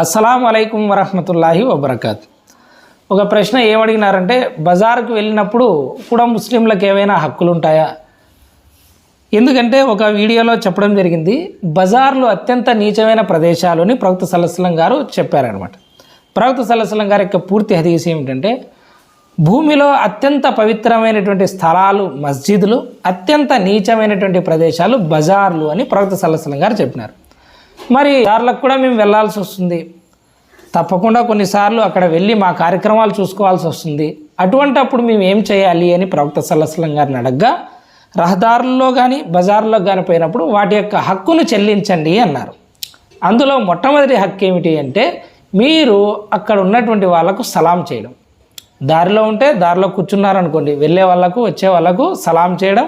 అస్సలం అయికం వరహమతుల్లాహి వబర్కాత్. ఒక ప్రశ్న ఏమడిగినారంటే బజార్కు వెళ్ళినప్పుడు కూడా ముస్లింలకు ఏవైనా హక్కులు ఉంటాయా ఎందుకంటే ఒక వీడియోలో చెప్పడం జరిగింది బజార్లు అత్యంత నీచమైన ప్రదేశాలు అని ప్రవక్త సలస్లం గారు చెప్పారనమాట ప్రవక్త సలస్లం గారి యొక్క పూర్తి హదీస్ ఏమిటంటే భూమిలో అత్యంత పవిత్రమైనటువంటి స్థలాలు మస్జిదులు అత్యంత నీచమైనటువంటి ప్రదేశాలు బజార్లు అని ప్రవక్త సలస్లం గారు చెప్పినారు. మరి దారులకు కూడా మేము వెళ్ళాల్సి వస్తుంది. తప్పకుండా కొన్నిసార్లు అక్కడ వెళ్ళి మా కార్యక్రమాలు చూసుకోవాల్సి వస్తుంది. అటువంటి అప్పుడు మేము ఏం చేయాలి అని ప్రవక్త సల్లసలం గారిని అడగ్గా రహదారుల్లో కానీ బజార్లో కానీ పోయినప్పుడు వాటి యొక్క హక్కును చెల్లించండి అన్నారు. అందులో మొట్టమొదటి హక్కు ఏమిటి అంటే మీరు అక్కడ ఉన్నటువంటి వాళ్ళకు సలాం చేయడం. దారిలో ఉంటే దారిలో కూర్చున్నారనుకోండి వెళ్ళే వాళ్ళకు వచ్చే వాళ్ళకు సలాం చేయడం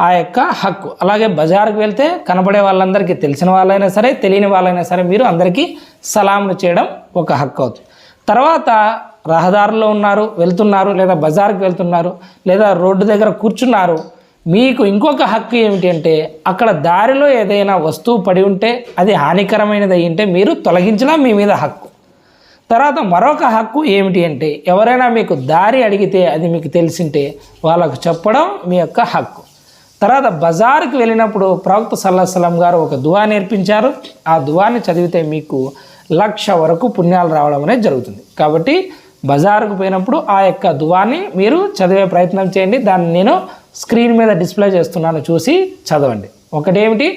ఆ యొక్క హక్కు. అలాగే బజార్కు వెళ్తే కనబడే వాళ్ళందరికీ తెలిసిన వాళ్ళైనా సరే తెలియని వాళ్ళైనా సరే మీరు అందరికీ సలాములు చేయడం ఒక హక్కు అవుతుంది. తర్వాత రహదారుల్లో ఉన్నారు వెళ్తున్నారు లేదా బజార్కి వెళ్తున్నారు లేదా రోడ్డు దగ్గర కూర్చున్నారు. మీకు ఇంకొక హక్కు ఏమిటి అంటే అక్కడ దారిలో ఏదైనా వస్తువు పడి ఉంటే అది హానికరమైనది అయి ఉంటే మీరు తొలగించడం మీ మీద హక్కు. తర్వాత మరొక హక్కు ఏమిటి అంటే ఎవరైనా మీకు దారి అడిగితే అది మీకు తెలిసింటే వాళ్ళకు చెప్పడం మీ యొక్క హక్కు. తర్వాత బజార్కి వెళ్ళినప్పుడు ప్రవక్త సల్లాహం గారు ఒక దువా నేర్పించారు. ఆ దువాని చదివితే మీకు లక్ష వరకు పుణ్యాలు రావడం అనేది జరుగుతుంది. కాబట్టి బజారుకు పోయినప్పుడు ఆ యొక్క దువాని మీరు చదివే ప్రయత్నం చేయండి. దాన్ని నేను స్క్రీన్ మీద డిస్ప్లే చేస్తున్నాను చూసి చదవండి. ఒకటేమిటి?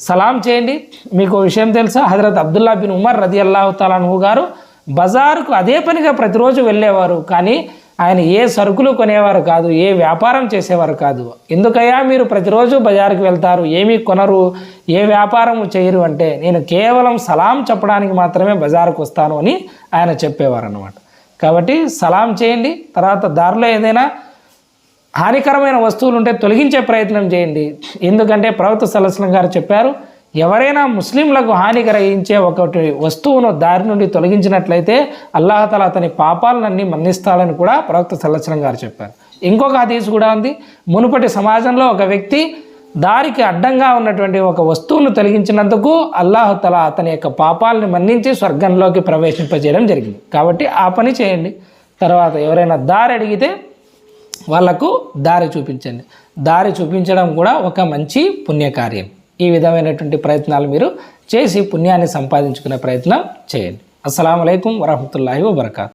సలాం చేయండి. మీకు విషయం తెలుసా? హజరత్ అబ్దుల్లా బిన్ ఉమర్ రది అల్లాహు తాలాను గారు బజారుకు అదే పనిగా ప్రతిరోజు వెళ్ళేవారు. కానీ ఆయన ఏ సరుకులు కొనేవారు కాదు ఏ వ్యాపారం చేసేవారు కాదు. ఎందుకయ్యా మీరు ప్రతిరోజు బజారుకి వెళ్తారు ఏమీ కొనరు ఏ వ్యాపారం చేయరు అంటే నేను కేవలం సలాం చెప్పడానికి మాత్రమే బజారుకు వస్తాను అని ఆయన చెప్పేవారు అనమాట కాబట్టి సలాం చేయండి తర్వాత దారిలో ఏదైనా హానికరమైన వస్తువులు ఉంటే తొలగించే ప్రయత్నం చేయండి. ఎందుకంటే ప్రవక్త సలస్లం గారు చెప్పారు ఎవరైనా ముస్లింలకు హాని కలిగించే ఒకటి వస్తువును దారి నుండి తొలగించినట్లయితే అల్లాహతల అతని పాపాలన్నీ మన్నిస్తాడని కూడా ప్రవక్త సల్లచరం గారు చెప్పారు. ఇంకొక హదీస్ కూడా ఉంది. మునుపటి సమాజంలో ఒక వ్యక్తి దారికి అడ్డంగా ఉన్నటువంటి ఒక వస్తువును తొలగించినందుకు అల్లాహతల అతని యొక్క పాపాలని మన్నించి స్వర్గంలోకి ప్రవేశింపజేయడం జరిగింది. కాబట్టి ఆ పని చేయండి. తర్వాత ఎవరైనా దారి అడిగితే వాళ్ళకు దారి చూపించండి. దారి చూపించడం కూడా ఒక మంచి పుణ్యకార్యం. ఈ విధమైనటువంటి ప్రయత్నాలు మీరు చేసి పుణ్యాన్ని సంపాదించుకునే ప్రయత్నం చేయండి. అస్సలం అయికం వరహమూల వబర్కాత్.